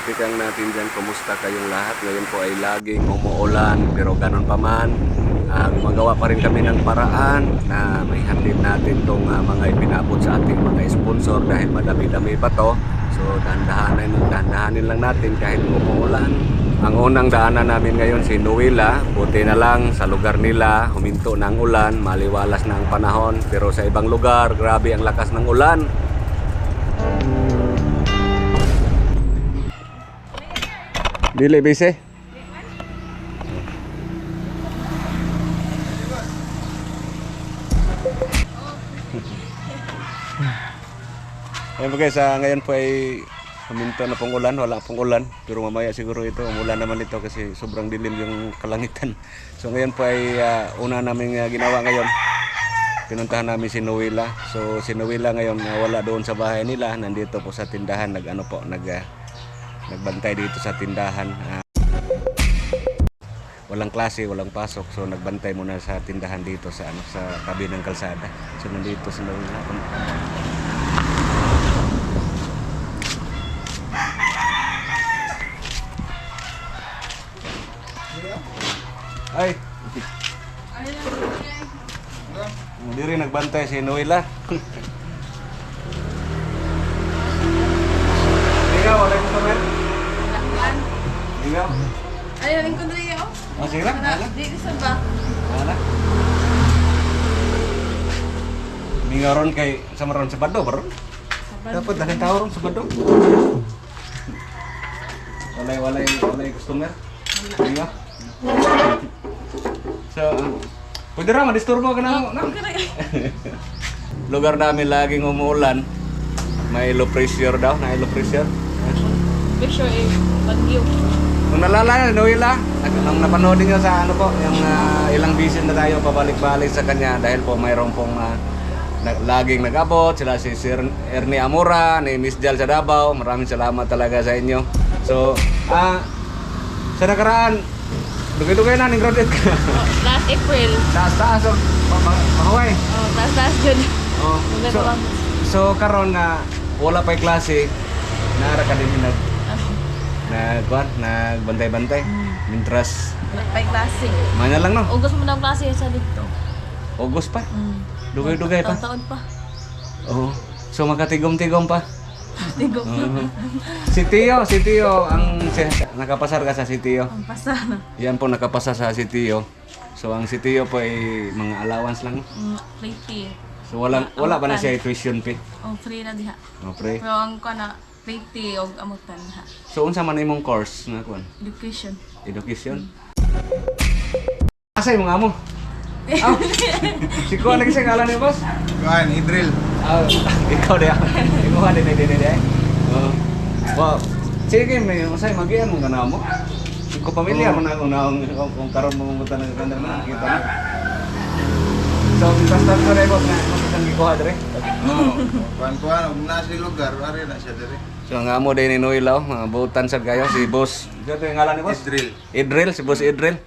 Katikang natin dyan, kumusta kayong lahat? Ngayon po ay laging umuulan pero ganun pa man ah, gumagawa pa rin kami ng paraan na may handin natin tong ah, mga ipinabot sa ating mga sponsor dahil madami-dami pa to. So dahan-dahanin, dahan-dahanin lang natin kahit umuulan. Ang unang daanan namin ngayon si Nuila. Buti na lang sa lugar nila huminto ng ulan, maliwalas na ang panahon pero sa ibang lugar grabe ang lakas ng ulan Dili bise. Ayun po guys, ah, ngayon po ay huminto na pong ulan, wala pong ulan. Pero mamaya siguro ito, umulan naman ito kasi sobrang dilim yung kalangitan. So ngayon po ay ah, una namin ah, ginawa ngayon. Pinuntahan namin si Noela. So si Noela ngayon ah, wala doon sa bahay nila, nandito po sa tindahan, nag ano po, nag ah, nagbantay dito sa tindahan. Ah, walang klase, walang pasok. So nagbantay muna sa tindahan dito sa ano sa tabi ng kalsada. So nandito si Noela. Ay. Hindi rin nagbantay si Noela. Ang kundri ako. Oh, sige lang. Wala. Di sa ba? Wala. Mingaw ron kay sa maron sa bado, baron. Dapat dahil tao ron sa bado. Walay, walay, walay customer. Mingaw. So, pwede ra, madisturbo ka na. No? Lugar namin laging umuulan. May low pressure daw, na low pressure. Picture eh, bagyo. Kung nalala na, Noela, nag- nung napanood niyo sa ano po, yung ah, ilang vision na tayo pabalik-balik sa kanya dahil po mayroon pong ah, nag- laging nag-abot, sila si Sir Ernie Amora, ni Miss Jal sa Davao, maraming salamat talaga sa inyo. So, ah, sa nakaraan, dugay-dugay na, ning-rounded ka. Oh, last April. Taas-taas, oh, pahuway. Oh, last last yun. Oh, so, so karon nga, wala pa'y klase, naara ka din nag, nag, kuwan, nagbantay-bantay. Mintras, Pay klase. Manya lang no. Ugos mo na ang klase sa dito. August pa. Mm. Dugay-dugay pa. Taon-taon pa. Oo. So makatigom-tigom pa. Tigo. Oo. si Tio, si Tio ang si, nakapasar ka sa si Tio. Ang pasa na. Yan po nakapasa sa si Tio. So ang si Tio po ay mga allowance lang. Mm, free tea. So wala wala ba na siya tuition fee? Oh, free na diha. No pre. Pero ang ko na tea og amutan ha. So unsa man imong course na kuan? Education. Education. Asa imong amo? Aw. si kuan lagi sa ngalan ni boss? Kuan, Idril. Ah, ikaw dia. Ikaw ka din din din din. Oh. Wow. Sige, may usay magian mo kana mo. Ko pamilya mo na kung naong kung karon mo mutan ng kandang na kita na. So, basta ko rin na mo sang gikuha dire. Oo. Kuan kuan, ug na si lugar, ari na siya diri. So, ang amo din ni Noilaw, mga butan sad kayo si boss. Ito yung ngalan ni boss? Idril. Idril, si boss Idril.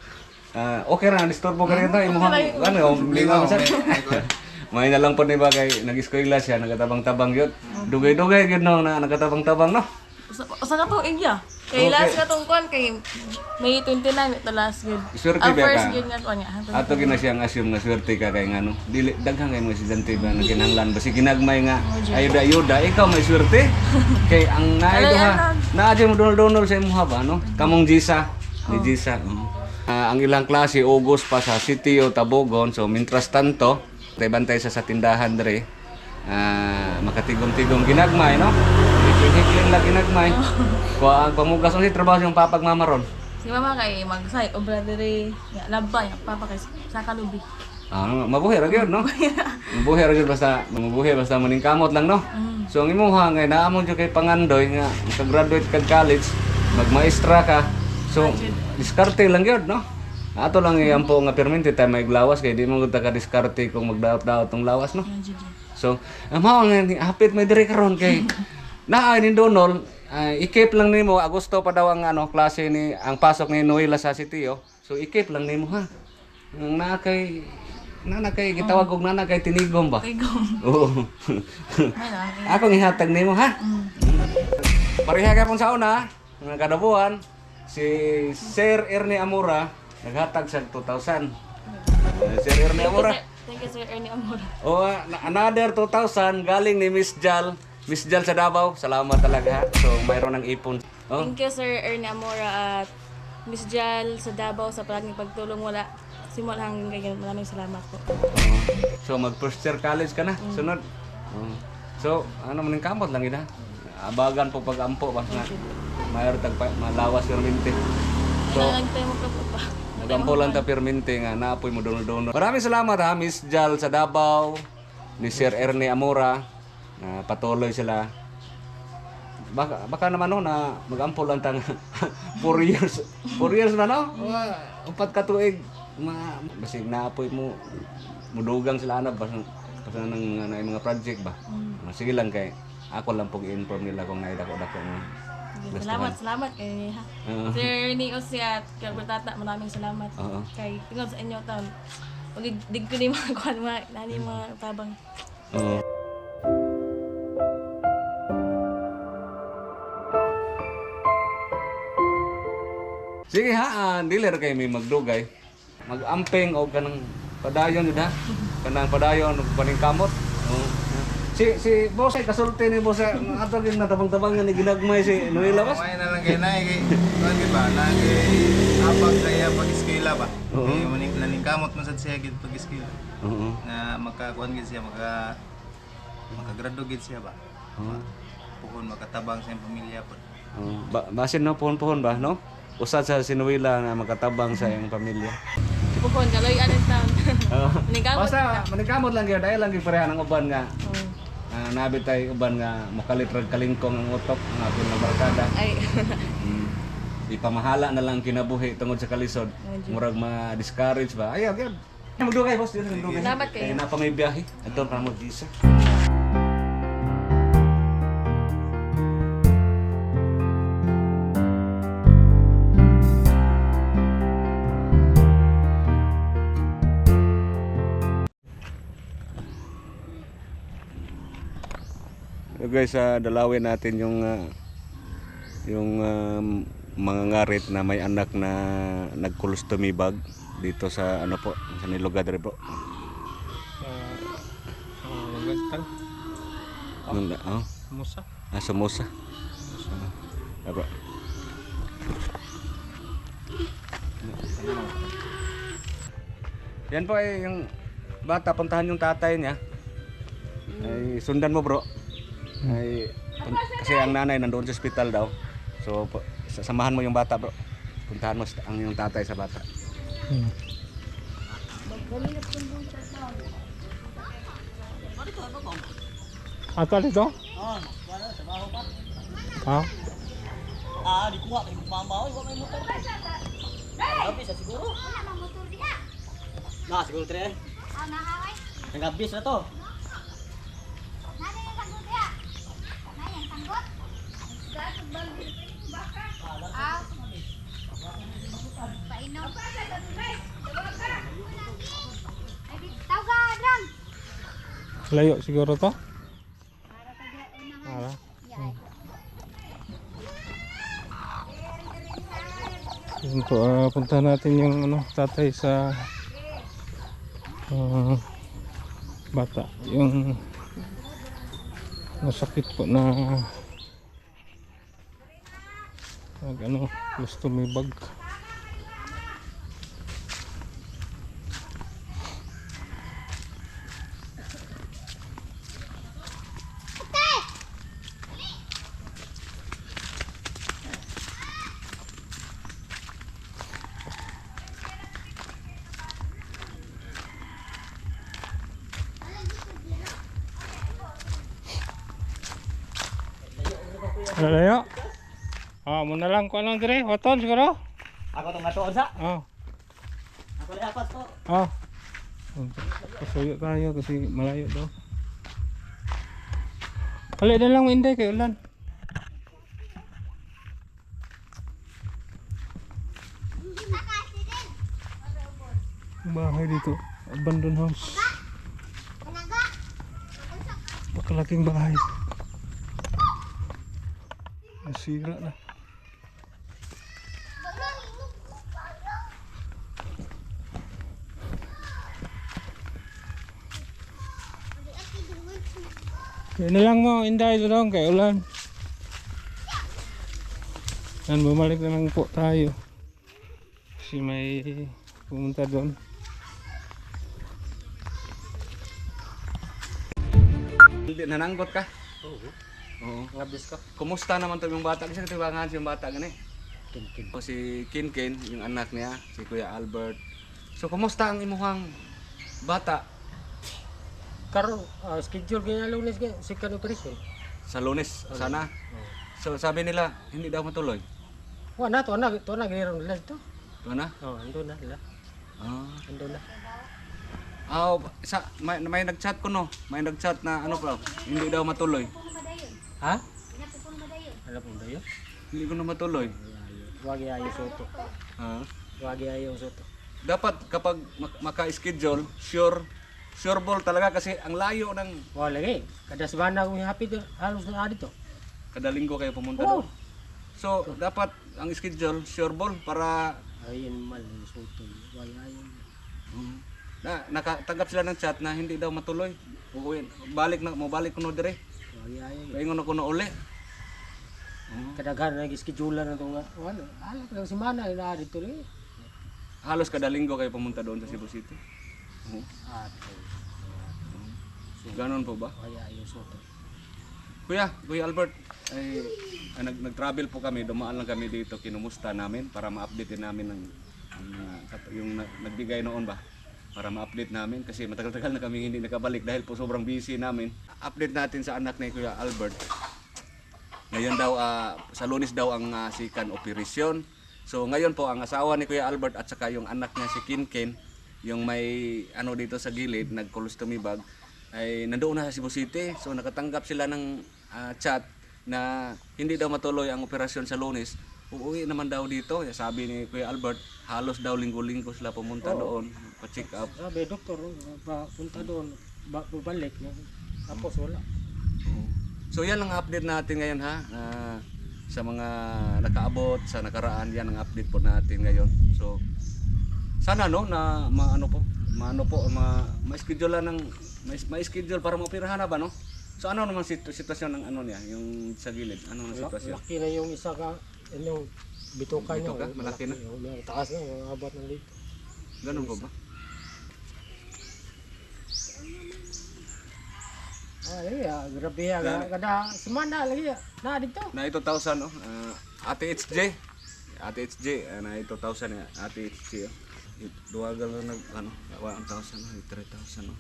Ah, okay ra, disturbo ka rin ito. Imo ano, lingaw sa. May na lang po ni ba kay nag-eskwela siya, nagatabang-tabang yun. Dugay-dugay yun no, na nagatabang-tabang no. Usa usa ka to igya. Kay Okay. last ka tong kuan kay May 29 ito last good. Swerte Ang ba first good nga kuan niya. Ato gina siyang assume nga swerte ka kay ngano. Dili daghang kay mga estudyante ba na kinahanglan basi ginagmay nga ayuda ayuda ikaw may swerte. kay ang naay duha anan. naa mo donol-donol sa imuha ba no? Kamong Gisa, ni Gisa. oo. Ah, ang ilang klase August pa sa City o Tabogon. So mintras tanto, tay bantay sa sa tindahan dre. Ah, makatigom-tigom ginagmay no. Hikling lang ginagmay. Kuha ang pamugas si trabaho yung papag mamaron. Si mama kay magsay obra diri ya labay papa kay sa kalubi. Ah, mabuhi ra gyud no. mabuhi ra gyud basta mabuhi basta maning kamot lang no. Mm. So ang imuha nga naamon jud kay pangandoy nga ka-graduate kag college, magmaestra ka. So diskarte lang gyud no. Ato lang iyampo nga permente tay may lawas kay di mo gud ka diskarte kung magdaot-daot tong lawas no. So, ang mao nga hapit may dire karon kay naa ni Donol, ah, ikip lang nimo Agosto pa daw ang ano klase ni ang pasok ni Noela sa Sitio. So ikip lang nimo ha. Ang naa kay nana kay gitawag og nana kay tinigom ba? Tigom. Oo. Ako ihatag nimo ha. Mm. pareha ka pong sa una, ng kadabuhan, si Sir Ernie Amura, naghatag sa 2,000. Uh, Sir Ernie Amura. Thank you, sir Ernie Amor. O, uh, another 2,000 galing ni Miss Jal. Miss Jal sa Davao, salamat talaga. So, mayroon ng ipon. Oh, Thank you, Sir Ernie Amora at Miss Jal sa Davao sa palaging pagtulong wala. Simula hanggang ngayon, maraming salamat po. So, mag first year college ka na. Sunod. Oo. So, ano man kamot lang ina. Abagan po pag-ampo ba nga. Mayroon tag malawas yung minti. So, Kailangan tayo magkapot pa. Nagampo lang ta perminti nga naapoy mo dono-dono. Maraming salamat ha, Miss Jal sa Davao, ni Sir Ernie Amora. Na patuloy sila. Baka, baka naman no, na magampo lang tang 4 years. 4 years na no? Wa- Upat ka tuig. Ma, basig naapoy mo mudugang sila na basta basta nang ano, mga project ba. Ah, Sige lang kay ako lang pong inform nila kung naida ko dako nga. Salamat, salamat kay ha. Oo. Sir Ernie Osi at kay Bertata, maraming salamat. Oo. Kay tingod sa inyo taon. Pag dig ko ni mga kuan mga nani mga tabang. Oo. Sige ha, ah, dealer kay may magdugay. Magamping o kanang padayon yun ha. Kanang padayon o kaning kamot. Oo. Si si boss ay kasulti ni boss ato gyud natabang-tabang ni ginagmay si Noela bas. May na lang kay nay kay kuan gid ba lagi abag kaya pag-iskila ba. Oo. Kay mo naningkamot man sad siya gid pag-iskila. Oo. Na makakuan gid siya maka makagrado gid siya ba. Oo. Pukon makatabang sa pamilya po. Oo. Ba basin no puhon-puhon ba no? Usad sa si Noela na makatabang sa iyang pamilya. Pupon kaloy anin taon. Oo. Manigamot. Basta manikamot lang gyud dahil lang gyud pareha ng uban nga Oo. uh, nabi tay uban nga makalitrag kalingkong ang utok ang aton nga barkada. Ay. Mm. Ipamahala na lang kinabuhi tungod sa kalisod. Murag ma-discourage ba? Ayaw gyud. Magdugay boss, dito magdugay. Salamat kayo. Kaya na pa may biyahe. Mo visa. Guys, ah, dalawin natin yung ah, yung um, mga ngarit na may anak na nagcolostomy bag dito sa ano po, sa nilugar rin po. Ano, oh, Musa. ah, sa Musa. Apa? Yan po ay yung bata, puntahan yung tatay niya. Ay, sundan mo bro. Ay, kasi ang nanay nandoon sa ospital daw. So, sasamahan mo yung bata bro. Puntahan mo ang yung tatay sa bata. Ato dito? Ha? Ah, di kuha kay mamaw, iwa may motor. Gabi sa siguro. Na, siguro tre. Nagabis na to. Layo siguro to? Para. Yun po, ah, puntahan natin yung ano, tatay sa ah, bata. Yung masakit po na nag ano, gusto may bag. Ano layo? Ah, muna lang ko lang dire, hoton siguro. Ako tong atuon sa. Ah. Ako lang apat to. Ah. Pasuyo tayo kasi malayo daw. Hali na lang hindi kay ulan. Bahay dito, abandoned house. Pakalaking bahay. Nasira na. Yan na lang mo, inday lang kay ulan. Yan, bumalik na lang po tayo. Kasi may pumunta doon. Hindi nananggot ka? Oo. Oo. Ngabis ka. Kumusta naman to yung bata? Kasi tibangan si yung bata gani. Kin-kin. O si Kinkin, yung anak niya, si Kuya Albert. So kumusta ang imuhang bata Karon, ah, schedule kaya lunes kaya second operation. sa lunes sana? So sabi nila, hindi daw matuloy. Wa na to na to na ginirong nila to. Ano na? Oh, ando na nila. Ah. Ando na. Ah, sa may, may nag-chat ko no. May nag-chat na ano pa, hindi daw matuloy. Ha? Alam mo ba yun? Hindi ko na matuloy. Wagi ayo soto. Ah. Wagi ayo soto. Dapat kapag mak- maka-schedule, sure sure ball talaga kasi ang layo ng Wa lagi. Kada semana ko happy to halos na dito. kada linggo kayo pumunta Oh. doon. So, dapat ang schedule sure ball para Ayun mal soto. Wagi ayo. na nakatanggap sila ng chat na hindi daw matuloy. Uuwi, balik na mo balik kuno dire. Paingon na kuno uli. Kadaghan na schedule na to nga. Wala. Ala kada semana na dito rin. Halos kada linggo kayo pumunta doon sa Cebu City. Oo. Ato. Ganon po ba? Wagi ayo soto. Kuya, Kuya Albert, ay ah, nag nag-travel po kami, dumaan lang kami dito, kinumusta namin para ma-update din namin ng ang, ah, kat- yung na- nagbigay noon ba para ma-update namin kasi matagal-tagal na kami hindi nakabalik dahil po sobrang busy namin. Update natin sa anak ni Kuya Albert. Ngayon daw ah, sa Lunes daw ang ah, sikan operasyon. So ngayon po ang asawa ni Kuya Albert at saka yung anak niya si Kinkin, yung may ano dito sa gilid, nag-colostomy bag, ay nandoon na sa Cebu City. So nakatanggap sila ng ah, chat na hindi daw matuloy ang operasyon sa Lunes. Uuwi naman daw dito. Sabi ni Kuya Albert, halos daw linggo-linggo sila pumunta doon, pa-check up. Sabi, doktor, pa- punta doon, ba- babalik. Tapos wala. So yan ang update natin ngayon ha. Ah, sa mga nakaabot, sa nakaraan, yan ang update po natin ngayon. So sana no na maano po, maano po, ma, ma-schedule ng ma- ma-schedule para maoperahan na ba no? So ano naman situ- sitwasyon ng ano niya, yung sa gilid? Ano ang sitwasyon? Laki na yung isa ka, yung bituka niya. Bituka? oh, Malaki na? Yung, taas na, yung abot ng dito. Ganun po ba? Ah, grabe ah. Kada, kada semana lagi ah. Na dito. Na 2,000 no. Ah, Ate HJ. Ate HJ, ah, na 2,000 ya. Ate HJ. Oh. Duwagal na nag ano, 1,000 no, 3,000 no.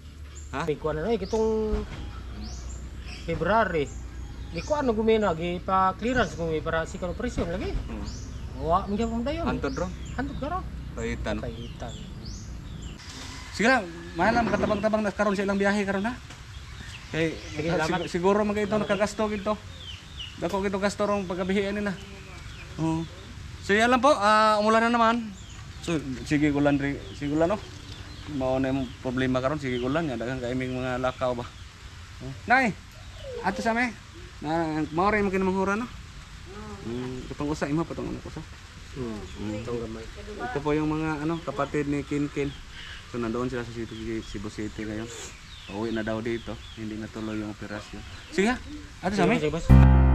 Ha? Kuha na eh, kitong February. Di ko ano gumina, gi pa clearance kung para si operation lagi. Hmm. Wa, mga pa dayon. Antod ro. Hantod ka ron. Pahitan. Kahitan. Sige lang, mahalam katabang-tabang na karon sa ilang biyahe karon na. Kay salamat. sig- siguro man ito nakagasto gito. Dako gito gasto rong pagkabihian ni na. Oo. So yan lang po, ah umulan na naman. So sige ulan ri, sige ulan no. Mao na yung problema karon sige ulan nga daghang kaiming mga lakaw ba. Oh. Nay, ato sa me. Na mao rin mo kinamahura no. Mm, itong usa imo patong ano usa. Hmm. Itong gamay. Ito po yung mga ano kapatid ni Kinkin. So nandoon sila sa Cebu City ngayon. Pauwi na daw dito. Hindi na tuloy yung operasyon. Sige, ato sa amin. Sige, boss.